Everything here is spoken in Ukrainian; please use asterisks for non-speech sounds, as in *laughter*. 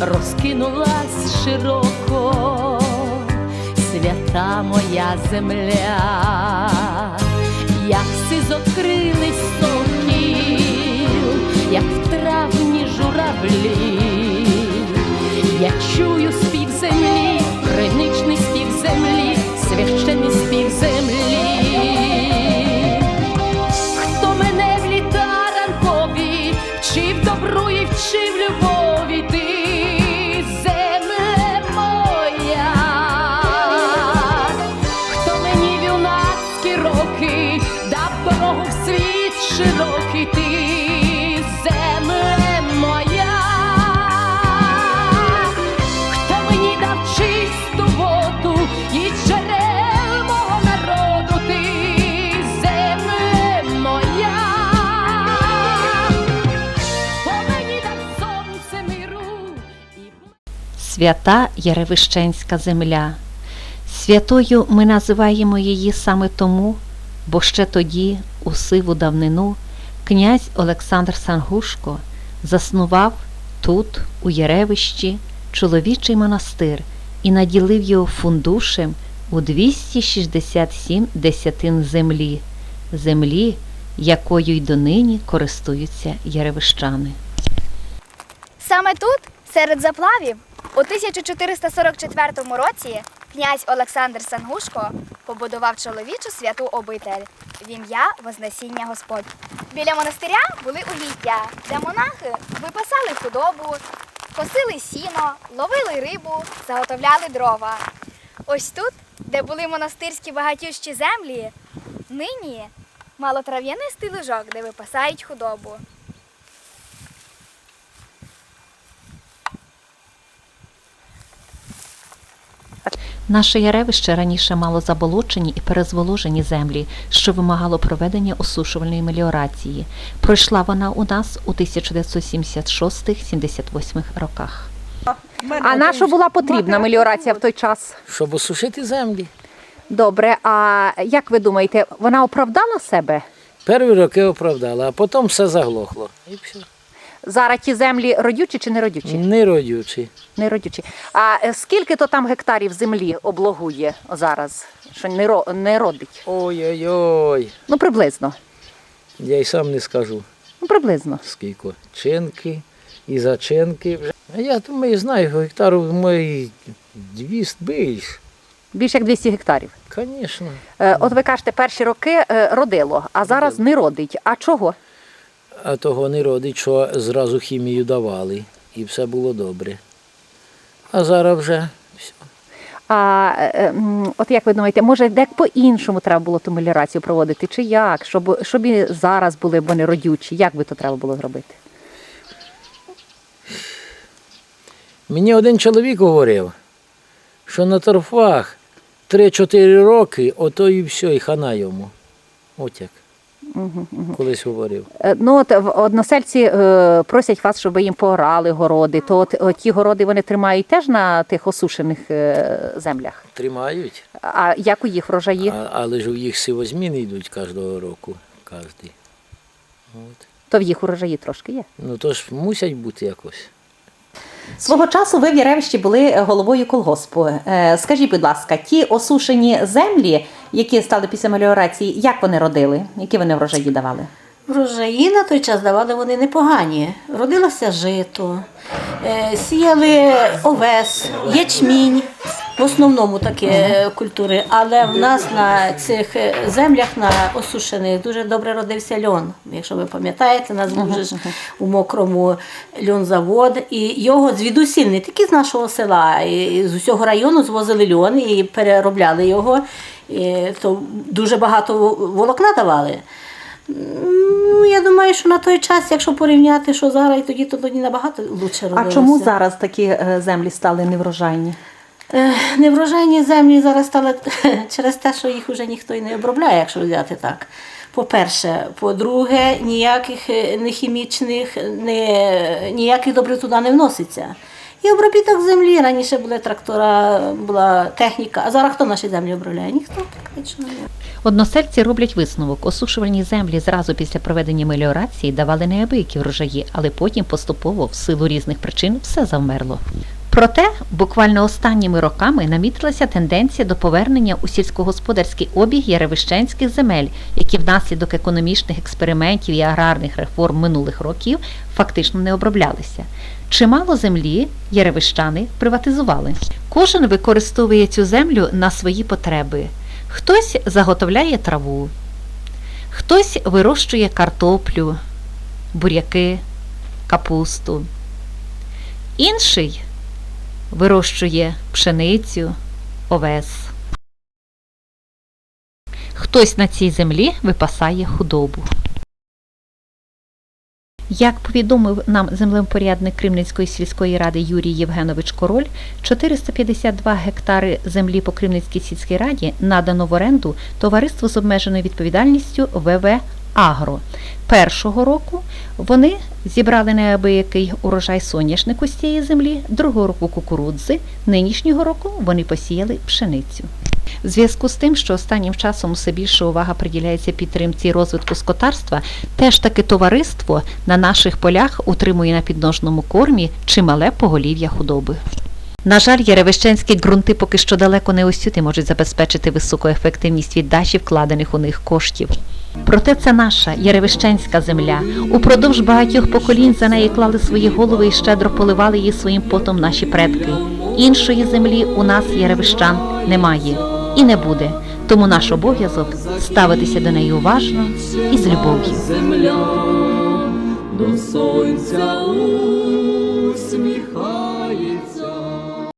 розкинулась широко, свята моя земля, як сизокрилий сокіл, як в травні журавлі, я чую спів землі, Свята Яревищенська земля. Святою ми називаємо її саме тому, бо ще тоді, у сиву давнину, князь Олександр Сангушко заснував тут, у Яревищі, чоловічий монастир і наділив його фундушем у 267 десятин землі, землі, якою й донині користуються яревищани. Саме тут, серед заплавів, у 1444 році князь Олександр Сангушко побудував чоловічу святу обитель в ім'я Вознесіння Господь. Біля монастиря були угіддя, де монахи випасали худобу, косили сіно, ловили рибу, заготовляли дрова. Ось тут, де були монастирські багатющі землі, нині малотрав'янистий лужок, де випасають худобу. Наше Яревище раніше мало заболочені і перезволожені землі, що вимагало проведення осушувальної меліорації. Пройшла вона у нас у 1976-78 роках. А на що була потрібна меліорація в той час? Щоб осушити землі. Добре, а як ви думаєте, вона оправдала себе? Перші роки оправдала, а потім все заглохло. І все. Зараз ті землі родючі чи не родючі? Не родючі. Не родючі. А е, скільки то там гектарів землі облогує зараз, що не, ро- не родить? Ой-ой-ой. Ну, приблизно. Я й сам не скажу, Ну, приблизно. скільки. Чинки і зачинки. вже. А я думаю, знаю, гектарів мої 200 більш. Більше як 200 гектарів. Звісно. Е, от ви кажете, перші роки е, родило, а зараз не родить. А чого? А того не родить, що зразу хімію давали. І все було добре. А зараз вже все. А е, от як ви думаєте, може дек по-іншому треба було ту меліорацію проводити, чи як? Щоб, щоб і зараз були вони родючі, як би то треба було зробити? Мені один чоловік говорив, що на торфах 3-4 роки, ото і все, і хана йому. От як. Колись говорив. Е, Ну от односельці е, просять вас, щоб ви їм поорали городи. То от, от ті городи вони тримають теж на тих осушених е, землях. Тримають, А як у їх врожаї? а, але ж у їх сивозміни йдуть кожного року. Кожний. От. То в їх урожаї трошки є. Ну то ж мусять бути якось. Свого часу ви в Яревищі були головою колгоспу. Е, Скажіть, будь ласка, ті осушені землі, які стали після меліорації, як вони родили? Які вони врожаї давали? Врожаї на той час давали вони непогані. Родилося жито, е, сіяли овес, ячмінь, в основному такі е, культури. Але в нас на цих е, землях, на осушених, дуже добре родився льон. Якщо ви пам'ятаєте, у нас був же у мокрому льонзавод. І його звідусіль, не тільки з нашого села, і з усього району звозили льон і переробляли його. І, то дуже багато волокна давали. Ну, я думаю, що на той час, якщо порівняти, що зараз, і тоді, то тоді набагато лучше А чому зараз такі е, землі стали неврожайні? Е, Неврожайні землі зараз стали *laughs* через те, що їх вже ніхто і не обробляє, якщо взяти так. По-перше, по-друге, ніяких е, не хімічних, не, ніяких добрив туди не вноситься. І обробіток землі. Раніше були трактора, була техніка, а зараз хто наші землі обробляє? Ніхто практично не. Односельці роблять висновок. Осушувальні землі зразу після проведення меліорації давали неабиякі врожаї, але потім поступово, в силу різних причин, все завмерло. Проте, буквально останніми роками намітилася тенденція до повернення у сільськогосподарський обіг яревищенських земель, які внаслідок економічних експериментів і аграрних реформ минулих років фактично не оброблялися. Чимало землі яревищани приватизували. Кожен використовує цю землю на свої потреби. Хтось заготовляє траву, хтось вирощує картоплю, буряки, капусту. Інший вирощує пшеницю, овес. Хтось на цій землі випасає худобу. Як повідомив нам землепорядник Кремлівської сільської ради Юрій Євгенович Король, 452 гектари землі по Кремлівській сільській раді надано в оренду товариству з обмеженою відповідальністю ВВ Агро. Першого року вони зібрали неабиякий урожай соняшнику з цієї землі, другого року кукурудзи, нинішнього року вони посіяли пшеницю. В зв'язку з тим, що останнім часом все більше увага приділяється підтримці розвитку скотарства, теж таки товариство на наших полях утримує на підножному кормі чимале поголів'я худоби. На жаль, яревищенські ґрунти поки що далеко не усюди можуть забезпечити високу ефективність віддачі вкладених у них коштів. Проте це наша яревищенська земля. Упродовж багатьох поколінь за неї клали свої голови і щедро поливали її своїм потом наші предки. Іншої землі у нас яревищан немає і не буде. Тому наш обов'язок ставитися до неї уважно і з любов'ю. земля до сонця